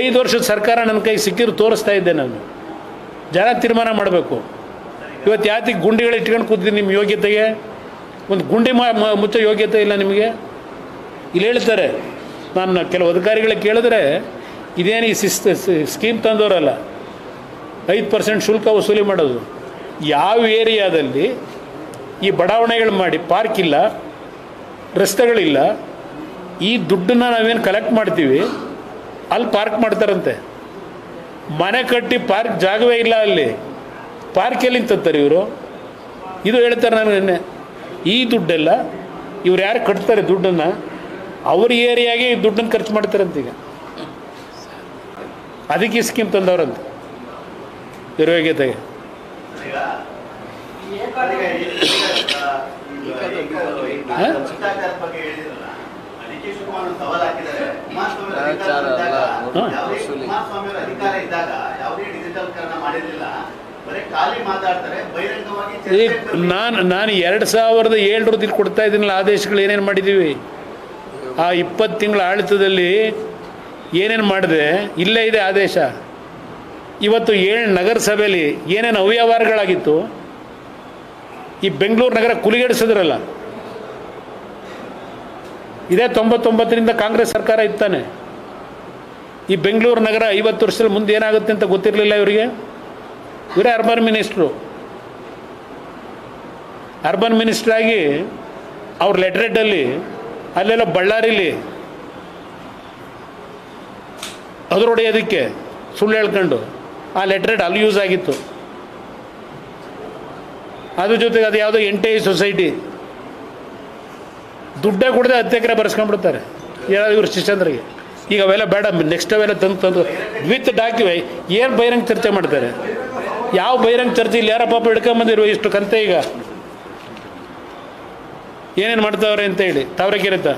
ಐದು ವರ್ಷದ ಸರ್ಕಾರ ನನ್ನ ಕೈ ಸಿಕ್ಕಿದ್ರು ತೋರಿಸ್ತಾ ಇದ್ದೆ ನಾನು. ಜನ ತೀರ್ಮಾನ ಮಾಡಬೇಕು. ಇವತ್ತು ಯಾತಿಗೆ ಗುಂಡಿಗಳು ಇಟ್ಕೊಂಡು ಕೂತಿದ್ದೀನಿ ನಿಮ್ಮ ಯೋಗ್ಯತೆಗೆ? ಒಂದು ಗುಂಡಿ ಮುಚ್ಚೋ ಯೋಗ್ಯತೆ ಇಲ್ಲ ನಿಮಗೆ? ಇಲ್ಲಿ ಹೇಳ್ತಾರೆ, ನಾನು ಕೆಲವು ಅಧಿಕಾರಿಗಳಿಗೆ ಕೇಳಿದ್ರೆ, ಇದೇನು ಈ ಸಿಸ್ ಸ್ಕೀಮ್ ತಂದವರಲ್ಲ, ಐದು ಪರ್ಸೆಂಟ್ ಶುಲ್ಕ ವಸೂಲಿ ಮಾಡೋದು. ಯಾವ ಏರಿಯಾದಲ್ಲಿ ಈ ಬಡಾವಣೆಗಳು ಮಾಡಿ ಪಾರ್ಕ್ ಇಲ್ಲ ರಸ್ತೆಗಳಿಲ್ಲ, ಈ ದುಡ್ಡನ್ನ ನಾವೇನು ಕಲೆಕ್ಟ್ ಮಾಡ್ತೀವಿ ಅಲ್ಲಿ ಪಾರ್ಕ್ ಮಾಡ್ತಾರಂತೆ. ಮನೆ ಕಟ್ಟಿ ಪಾರ್ಕ್ ಜಾಗವೇ ಇಲ್ಲ ಅಲ್ಲಿ. ಪಾರ್ಕ್ ಎಲ್ಲಿ ತರ್ತಾರೆ ಇವರು? ಇದು ಹೇಳ್ತಾರೆ ನಾನು ನಿನ್ನೆ. ಈ ದುಡ್ಡೆಲ್ಲ ಇವ್ರು ಯಾರು ಕಟ್ತಾರೆ ದುಡ್ಡನ್ನು? ಅವ್ರ ಏರಿಯಾಗೆ ಈ ದುಡ್ಡನ್ನು ಖರ್ಚು ಮಾಡ್ತಾರಂತ ಈಗ. ಅದಕ್ಕೆ ಈ ಸ್ಕೀಮ್ ತಂದವ್ರಂತೆ. ಇರೋಗ್ಯತೆಗೆ ಹಾಂ? ಹಾ? ಯಾವುದೇ ಕುಮಾರಸ್ವಾಮಿ ಅವರ ಅಧಿಕಾರ ಇದ್ದಾಗ ಯಾವುದೇ ಡಿಜಿಟಲ್ಕರಣ ಮಾಡಿರಲಿಲ್ಲ. ನಾನು ನಾನು ಎರಡು ಸಾವಿರದ ಏಳರದ್ದು ಕೊಡ್ತಾ ಇದ್ದೀನಲ್ಲ ಆದೇಶಗಳು ಏನೇನು ಮಾಡಿದ್ದೀವಿ ಆ ಇಪ್ಪತ್ತು ತಿಂಗಳ ಆಡಳಿತದಲ್ಲಿ ಏನೇನು ಮಾಡಿದೆ? ಇಲ್ಲೇ ಇದೆ ಆದೇಶ. ಇವತ್ತು ಏಳು ನಗರಸಭೆಯಲ್ಲಿ ಏನೇನು ಅವ್ಯವಹಾರಗಳಾಗಿತ್ತು? ಈ ಬೆಂಗಳೂರು ನಗರ ಕುಲಿಗೆಡಿಸಿದ್ರಲ್ಲ. ಇದೇ ತೊಂಬತ್ತೊಂಬತ್ತರಿಂದ ಕಾಂಗ್ರೆಸ್ ಸರ್ಕಾರ ಇತ್ತಾನೆ. ಈ ಬೆಂಗಳೂರು ನಗರ ಐವತ್ತು ವರ್ಷದಲ್ಲಿ ಮುಂದೆ ಏನಾಗುತ್ತೆ ಅಂತ ಗೊತ್ತಿರಲಿಲ್ಲ ಇವರಿಗೆ? ಇವರೇ ಅರ್ಬನ್ ಮಿನಿಸ್ಟ್ರು ಅರ್ಬನ್ ಮಿನಿಸ್ಟ್ರಾಗಿ ಅವ್ರ ಲೆಟ್ರೇಟಲ್ಲಿ ಅಲ್ಲೆಲ್ಲ ಬಳ್ಳಾರಿಲಿ ಅದರೊಡೆಯೋದಕ್ಕೆ ಸುಳ್ಳು ಹೇಳ್ಕೊಂಡು ಆ ಲೆಟ್ರೇಟ್ ಅಲ್ಲಿ ಯೂಸ್ ಆಗಿತ್ತು. ಅದ್ರ ಜೊತೆಗೆ ಅದು ಯಾವುದೋ ಎಂಟೆ ಸೊಸೈಟಿ ದುಡ್ಡೇ ಕೊಡದೆ ಹತ್ತು ಎಕರೆ ಬರ್ಸ್ಕೊಂಡ್ಬಿಡ್ತಾರೆ. ಯಾರು ಇವರು ಶಿಷ್ಯಂದ್ರಿಗೆ ಈಗ ಅವೆಲ್ಲ ಬೇಡ ನೆಕ್ಸ್ಟ್ ಅವೆಲ್ಲ ತಂದು ತಂದು ವಿತ್ ಡಾಕ್ಯುವೆ ಏನು ಬಹಿರಂಗ ಚರ್ಚೆ ಮಾಡ್ತಾರೆ? ಯಾವ ಬಹಿರಂಗ ಚರ್ಚೆ ಇಲ್ಲಿ ಯಾರ ಪಾಪ ಹಿಡ್ಕೊಂಬಂದಿರುವ ಇಷ್ಟು ಕಂತೆ ಈಗ? ಏನೇನು ಮಾಡ್ತಾವ್ರೆ ಅಂತ ಹೇಳಿ, ತಾವ್ರೆ ಕಿರತ್ತ